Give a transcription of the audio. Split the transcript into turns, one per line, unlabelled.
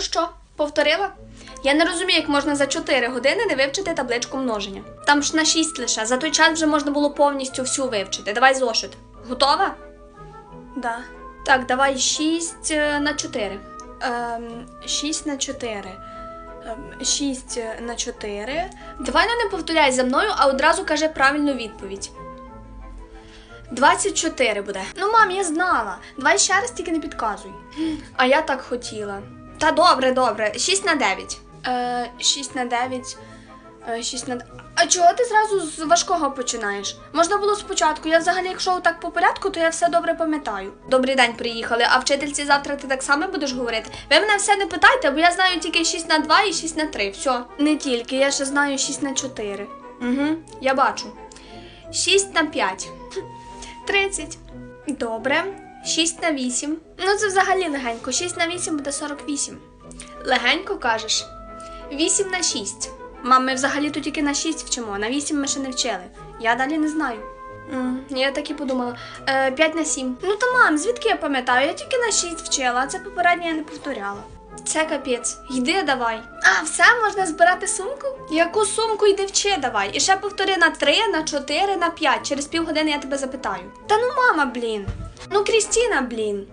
Ну що, повторила? Я не розумію, як можна за 4 години не вивчити табличку множення. Там ж на 6 лише. За той час вже можна було повністю всю вивчити. Давай зошит. Готова? Да. Так, давай 6 на 4. Ем, 6 на 4. Ем, 6 на 4. Давай ну не повторяй за мною, а одразу кажи правильну відповідь. 24 буде. Ну, мам, я знала. Давай ще раз тільки не підказуй. А я так хотіла. Та добре, добре. 6 на 9. Е, 6 на 9. Е, 6 на... А чого ти зразу з важкого починаєш? Можна було спочатку. Я взагалі, якщо так по порядку, то я все добре пам'ятаю. Добрий день, приїхали. А вчительці завтра ти так само будеш говорити? Ви мене все не питайте, бо я знаю тільки 6 на 2 і 6 на 3. Все. Не тільки, я ще знаю 6 на 4. Угу, я бачу. 6 на 5. 30. Добре. 6 на 8. Ну, це взагалі легенько. 6 на 8 буде 48. Легенько кажеш. 8 на 6. Мам, ми взагалі тут тільки на 6 вчимо, на 8 ми ще не вчили. Я далі не знаю. М, я так і подумала. Е, 5 на 7. Ну то мам, звідки я пам'ятаю? Я тільки на 6 вчила, а це попереднє я не повторяла. Це капець. Йди давай. А, все, можна збирати сумку? Яку сумку йди вчи давай. І ще повтори на 3, на 4, на 5. Через півгодини я тебе запитаю. Та ну мама, блін. Ну, Кристина, блін.